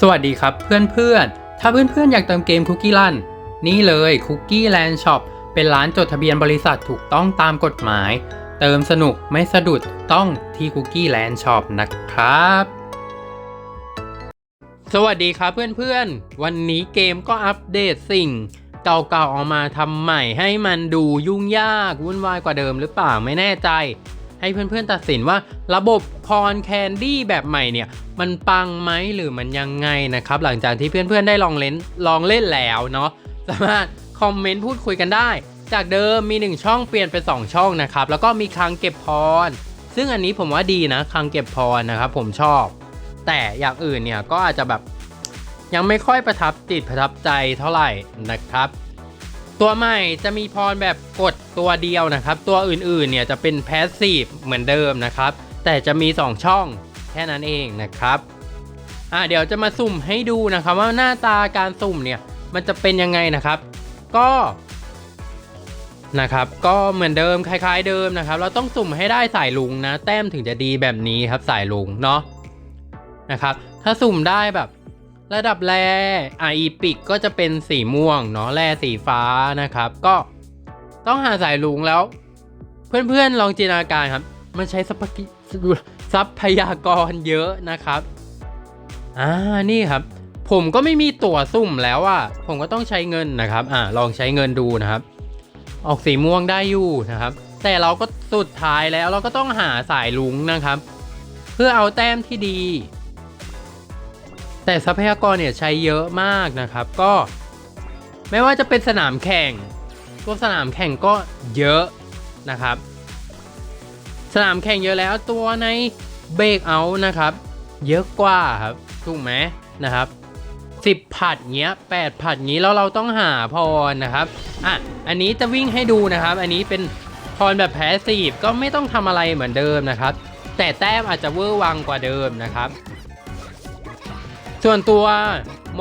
สวัสดีครับเพื่อนๆ ถ้าเพื่อนๆ อยากเติมเกมคุกกี้ลันนี่เลยคุกกี้แลนด์ช็อปเป็นร้านจดทะเบียนบริษัทถูกต้องตามกฎหมาย เติมสนุกไม่สะดุดต้องที่คุกกี้แลนด์ช็อปนะครับ สวัสดีครับเพื่อนๆ วันนี้เกมก็อัปเดตสิ่ง เก่าๆออกมาทำใหม่ให้มันดูยุ่งยากวุ่นวายกว่าเดิมหรือเปล่าไม่แน่ใจ ให้เพื่อนๆตัดสินว่าระบบพรแคนดี้แบบใหม่เนี่ย มันปังไหมหรือมันยังไงนะครับ หลังจากที่เพื่อนๆได้ลองเล่นลองเล่นแล้วเนาะสามารถคอมเมนต์พูดคุยกันได้ จากเดิมมี 1 ช่องเปลี่ยนเป็น 2 ช่องนะครับ แล้วก็มีคลังเก็บพร ซึ่งอันนี้ผมว่าดีนะคลังเก็บพรนะครับ ผมชอบ แต่อย่างอื่นเนี่ยก็อาจจะแบบยังไม่ค่อยประทับจิตประทับใจเท่าไหร่นะครับ ตัวใหม่จะมีพรแบบกดตัวเดียวนะครับ ตัวอื่นๆเนี่ยจะเป็นแพสซีฟเหมือนเดิมนะครับ แต่จะมี 2 ช่องแค่นั้นเองนะครับอะเดี๋ยวจะมาสุ่มให้ดูนะครับว่าหน้าตาการสุ่มเนี่ยมันจะเป็นยังไงนะครับ ก็นะครับ ก็เหมือนเดิมคล้าย ๆ เดิมนะครับ เราต้องสุ่มให้ได้สายลุงนะ แต้มถึงจะดีแบบนี้ครับสายลุงเนาะนะครับ ถ้าสุ่มได้แบบ ระดับแร่อะอีปิกก็จะเป็นสีม่วงเนาะแร่สีฟ้านะครับ ก็ต้องหาสายลุงแล้ว เพื่อนๆลองจินตนาการครับ มันใช้ทรัพยทรัพยากรเยอะนะครับอ่านี่ครับ ผมก็ไม่มีตั๋วซุ่มแล้วอะผมก็ต้องใช้เงินนะครับ อ่าลองใช้เงินดูนะครับ ออกสีม่วงได้อยู่นะครับ แต่เราก็สุดท้ายแล้วเราก็ต้องหาสายลุงนะครับ เพื่อเอาแต้มที่ดี แต่ทรัพยากรเนี่ยใช้เยอะมากนะครับ ก็ไม่ว่าจะเป็นสนามแข่ง ตัวสนามแข่งก็เยอะนะครับ สนามแข่งเยอะแล้วตัวในเบรกเอาท์นะครับ เยอะกว่าครับถูกไหมนะครับ 10 ผัดเงี้ย8ผัดงี้แล้วเราต้องหาพรนะครับอะอันนี้จะวิ่งให้ดูนะครับ อันนี้เป็นพรแบบแพสซีฟก็ไม่ต้องทำอะไรเหมือนเดิมนะครับ แต่แต้มอาจจะเวอร์วังกว่าเดิมนะครับ ส่วนตัว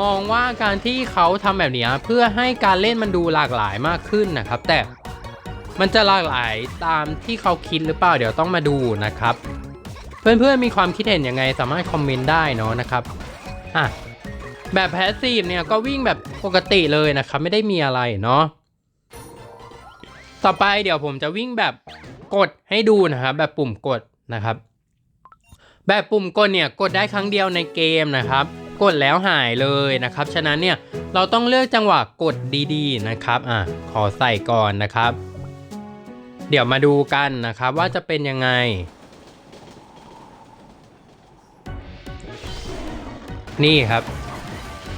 มองว่าการที่เขาทำแบบนี้เพื่อให้การเล่นมันดูหลากหลายมากขึ้นนะครับ แต่มันจะหลากหลายตามที่เขาคิดหรือเปล่าเดี๋ยวต้องมาดูนะครับ เพื่อนๆมีความคิดเห็นยังไงสามารถคอมเมนต์ได้เนาะนะครับอะแบบแพสซีฟเนี่ยก็วิ่งแบบปกติเลยนะครับ ไม่ได้มีอะไรเนาะต่อไปเดี๋ยวผมจะวิ่งแบบกดให้ดูนะครับแบบปุ่มกดนะครับ แบบปุ่มกดเนี่ยกดได้ครั้งเดียวในเกมนะครับ กดแล้วหายเลยนะครับ ฉะนั้นเนี่ยเราต้องเลือกจังหวะกดดีๆนะครับอะขอใส่ก่อนนะครับ เดี๋ยวมาดูกันนะครับว่าจะเป็นยังไง นี่ครับ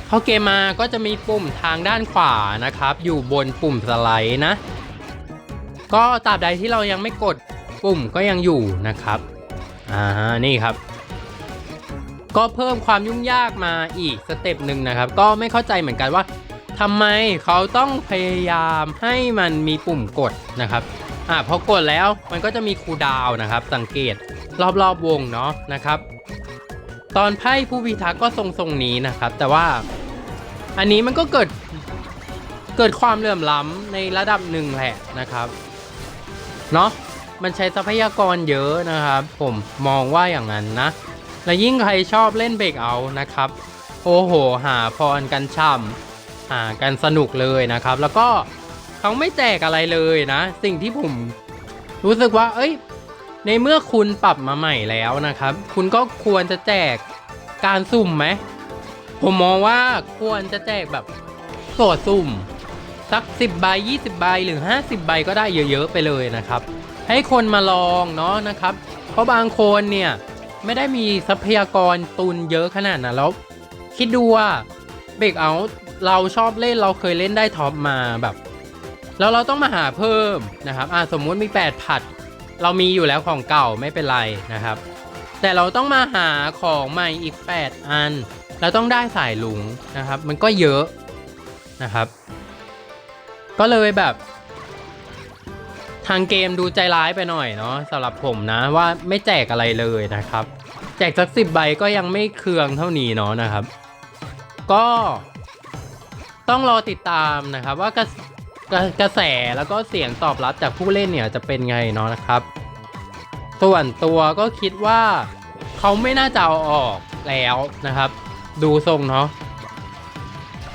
เข้าเกมมาก็จะมีปุ่มทางด้านขวานะครับ อยู่บนปุ่มสไลด์นะ ก็ตราบใดที่เรายังไม่กดปุ่มก็ยังอยู่นะครับอ่านี่ครับ ก็เพิ่มความยุ่งยากมาอีกสเต็ปหนึ่งนะครับ ก็ไม่เข้าใจเหมือนกันว่าทำไมเขาต้องพยายามให้มันมีปุ่มกดนะครับอ่าพอกดแล้วมันก็จะมีคูดาวน์นะครับ สังเกตรอบๆวงเนาะนะครับ ตอนไพ่ผู้พิทักษ์ก็ทรงๆนี้นะครับ แต่ว่าอันนี้มันก็เกิดเกิดความเหลื่อมล้ำในระดับหนึ่งแหละนะครับเนาะมันใช้ทรัพยากรเยอะนะครับ ผมมองว่าอย่างนั้นนะ และยิ่งใครชอบเล่นเบรกเอานะครับ โอ้โห หาพรกันช่ำหากันสนุกเลยนะครับ แล้วก็เขาไม่แจกอะไรเลยนะ สิ่งที่ผมรู้สึกว่า เอ้ย ในเมื่อคุณปรับมาใหม่แล้วนะครับ คุณก็ควรจะแจกการสุ่มไหมผมมองว่าควรจะแจกแบบตัวสุ่ม สัก 10ใบ20ใบหรือ 50ใบก็ได้เยอะๆไปเลยนะครับ ให้คนมาลองเนาะนะครับ เพราะบางคนเนี่ย ไม่ได้มีทรัพยากรตุนเยอะขนาดนั้นแล้ว คิดดูว่าเบรกเอาเราชอบเล่นเราเคยเล่นได้ท็อปมาแบบ แล้วเราต้องมาหาเพิ่มนะครับอ่าสมมุติมี 8 ผัด เรามีอยู่แล้วของเก่าไม่เป็นไรนะครับ แต่เราต้องมาหาของใหม่อีก 8 อัน เราต้องได้สายลุงนะครับ มันก็เยอะนะครับ ก็เลยแบบ ทางเกมดูใจร้ายไปหน่อยเนาะสำหรับผมนะว่าไม่แจกอะไรเลยนะครับ แจกสักสิบใบก็ยังไม่เคืองเท่านี้เนาะนะครับ ก็ต้องรอติดตามนะครับว่ากระกระกะแสแล้วก็เสียงตอบรับจากผู้เล่นเนี่ยจะเป็นไงเนาะนะครับ ส่วนตัวก็คิดว่าเขาไม่น่าจะเอาออกแล้วนะครับ ดูทรงเนาะ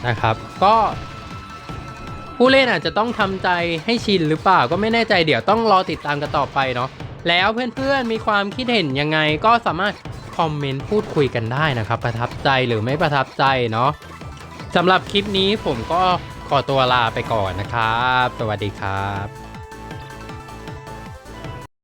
นะครับ ก็ผู้เล่นอาจจะต้องทำใจให้ชินหรือเปล่าก็ไม่แน่ใจเดี๋ยวต้องรอติดตามกันต่อไปเนาะแล้วเพื่อนๆมีความคิดเห็นยังไงก็สามารถ คอมเมนต์พูดคุยกันได้นะครับ ประทับใจหรือไม่ประทับใจเนาะสำหรับคลิปนี้ผมก็ขอตัวลาไปก่อนนะครับ สวัสดีครับ